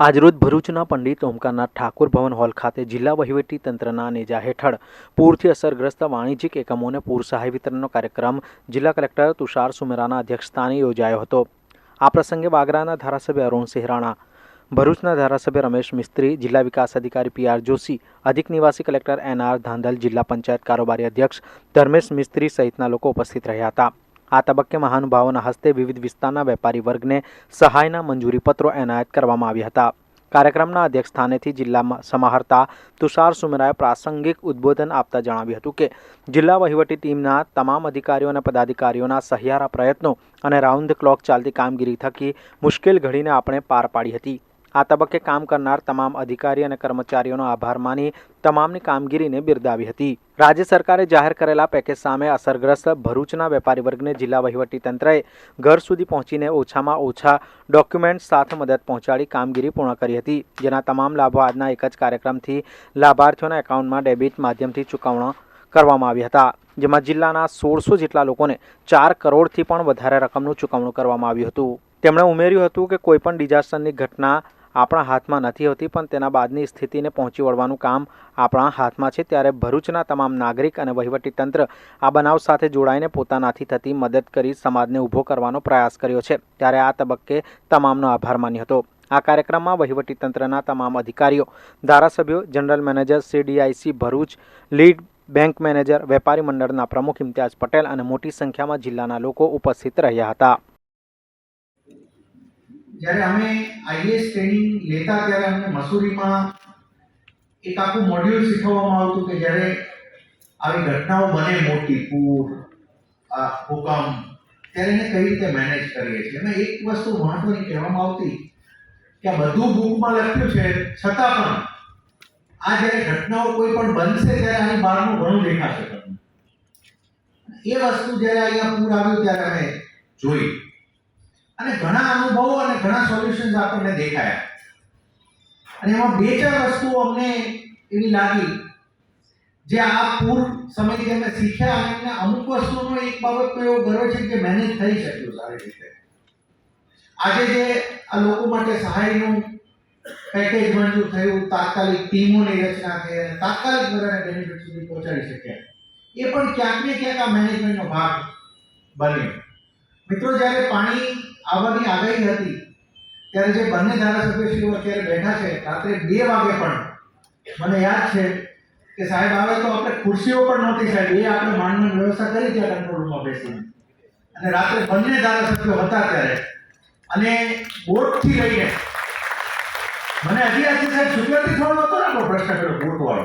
આજરોજ ભરૂચના પંડિત ઓમકારનાથ ઠાકુર ભવન હોલ ખાતે જિલ્લા વહીવટી તંત્રના નેજા હેઠળ પૂરથી અસરગ્રસ્ત વાણિજ્યિક એકમોને પૂર સહાય વિતરણનો કાર્યક્રમ જિલ્લા કલેક્ટર તુષાર સુમેરાના અધ્યક્ષસ્થાને યોજાયો હતો. આ પ્રસંગે વાગરાના ધારાસભ્ય અરુણ સિંહરાણા, ભરૂચના ધારાસભ્ય રમેશ મિસ્ત્રી, જિલ્લા વિકાસ અધિકારી પી આર જોશી, અધિક નિવાસી કલેક્ટર એન આર ધાંધલ, જિલ્લા પંચાયત કારોબારી અધ્યક્ષ ધર્મેશ મિસ્ત્રી સહિતના લોકો ઉપસ્થિત રહ્યા હતા. આ તબક્કે મહાનુભાવોના હસ્તે વિવિધ વિસ્તારના વેપારી વર્ગને સહાયના મંજૂરીપત્રો એનાયત કરવામાં આવ્યા હતા. કાર્યક્રમના અધ્યક્ષ સ્થાનેથી જિલ્લામાં સમાહર્તા તુષાર સુમેરાએ પ્રાસંગિક ઉદ્બોધન આપતા જણાવ્યું હતું કે, જિલ્લા વહીવટી ટીમના તમામ અધિકારીઓ અને પદાધિકારીઓના સહિયારા પ્રયત્નો અને રાઉન્ડ ક્લોક ચાલતી કામગીરી થકી મુશ્કેલ ઘડીને આપણે પાર પાડી હતી. આ તબક્કે કામ કરનાર તમામ અધિકારી અને કર્મચારીઓનો આભાર માની તમામની કામગીરીને બિરદાવી હતી. રાજ્ય સરકારે જાહેર કરેલા પેકેજ સામે અસરગ્રસ્ત ભરૂચના વેપારી વર્ગને જિલ્લા વહીવટી તંત્રએ ઘર સુધી પહોંચીને ઓછામાં ઓછા ડોક્યુમેન્ટ સાથે મદદ પહોંચાડી કામગીરી પૂર્ણ કરી હતી. જેના તમામ લાભો આજના એક જ કાર્યક્રમથી લાભાર્થીઓના એકાઉન્ટમાં ડેબિટ માધ્યમથી ચૂકવણા કરવામાં આવ્યા હતા. જેમાં જિલ્લાના સોળસો જેટલા લોકોને ચાર કરોડથી પણ વધારે રકમનું ચૂકવણું કરવામાં આવ્યું હતું. તેમણે ઉમેર્યું હતું કે કોઈપણ ડિઝાસ્ટરની ઘટના આપણા હાથમાં નથી હોતી, પણ તેના બાદની સ્થિતિને પહોંચી વળવાનું કામ આપણા હાથમાં છે. ત્યારે ભરૂચના તમામ નાગરિક અને વહીવટીતંત્ર આ બનાવ સાથે જોડાઈને પોતાનાથી થતી મદદ કરી સમાજને ઊભો કરવાનો પ્રયાસ કર્યો છે. ત્યારે આ તબક્કે તમામનો આભાર માન્યો હતો. આ કાર્યક્રમમાં વહીવટીતંત્રના તમામ અધિકારીઓ, ધારાસભ્યો, general manager, CDIC, Bharuch, lead bank manager, વેપારી મંડળના પ્રમુખ ઇમ્તિયાઝ પટેલ અને મોટી સંખ્યામાં જિલ્લાના લોકો ઉપસ્થિત રહ્યા હતા. જ્યારે અમે આઈએસ ટ્રેનિંગ લેતા ત્યારે અમને મસૂરીમાં એક આખું મોડ્યુલ શીખવવામાં આવતું કે જ્યારે આવી ઘટનાઓ બને મોટી, પૂર, આ ભૂકંપ, ત્યારે એને કઈ રીતે મેનેજ કરીએ છીએ? અને એક વસ્તુ મહત્વની કહેવામાં આવતી કે આ બધું બુકમાં લખ્યું છે, છતાં પણ આ જ્યારે ઘટનાઓ કોઈ પણ બનશે ત્યારે આની બહારનું ઘણું દેખાશે તમને. એ વસ્તુ જ્યારે અહીંયા પૂર આવ્યું ત્યારે અમે જોઈ. અને ઘણા અનુભવો અને ઘણા સોલ્યુશન્સ આપણને દેખાયા. અને એમાં બે ચાર વસ્તુઓ અમને એવી લાગી. જે આ પૂર સમયથી અમે શીખ્યા અને અમુક વસ્તુનો એક બાબતનો એવો ગર્વ છે કે મેનેજ થઈ શક્યું સારી રીતે. આજે જે આ લોકો માટે સહાયનું પેકેજ મંજૂર થયું, તાત્કાલિક ટીમોની રચના થઈ અને તાત્કાલિક બધાને બેનિફિટ સુધી પહોંચાડી શક્યા. એ પણ ક્યાંક ને ક્યાંક આ મેનેજમેન્ટનો ભાગ બન્યો. મિત્રો, જ્યારે પાણી આવવાની આગાહી હતી. ત્યારે જે બંને ધારાસભ્યશ્રીઓ અત્યારે બેઠા છે, રાત્રે બે વાગે પણ. મને યાદ છે કે સાહેબ, આવે તો આપણે ખુરશીઓ પણ નહોતી સાહેબ, એ આપણે માંડની વ્યવસ્થા કરી ત્યાં કંટ્રોલ રૂમમાં બેસીને. અને રાત્રે બંને ધારાસભ્યો હતા ત્યારે. અને બોટથી લઈને મને હજી આજે સાહેબ સિક્યોરિટી થોડો હતો ને આપણો પ્રશ્ન કર્યો, બોટવાળો.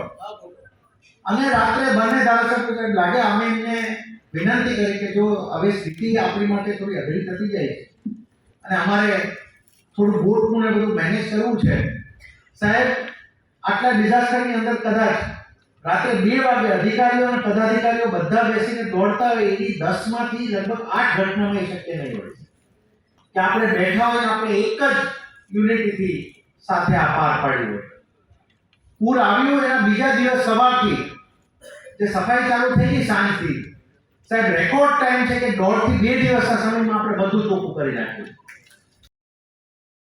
અને રાત્રે બંને ધારાસભ્યો લાગે, અમે એમને વિનંતી કરી કે જો હવે સ્થિતિ આપણી માટે થોડી અઘરી થતી જાય છે. અને અમારે થોડું ને બધું મેનેજ કરવું છે. સાહેબ, આટલા ડિઝાસ્ટરની અંદર કદાચ રાત્રે બે વાગે અધિકારીઓ અને પદાધિકારીઓ બધા બેસીને દોડતા હોય, એવી દસમાંથી લગભગ આઠ ઘટનામાં એ શક્ય નહીં હોય. કે આપણે બેઠા હોય આપણે એક જ યુનિટીથી સાથે આ પાર પાડ્યું હોય. પૂર આવ્યું એના બીજા દિવસ સવારથી, જે સફાઈ ચાલુ થઈ ગઈ સાંજથી સાહેબ રેકોર્ડ ટાઈમ છે કે દોઢથી બે દિવસના સમયમાં આપણે બધું ચોખ્ખું કરી નાખ્યું.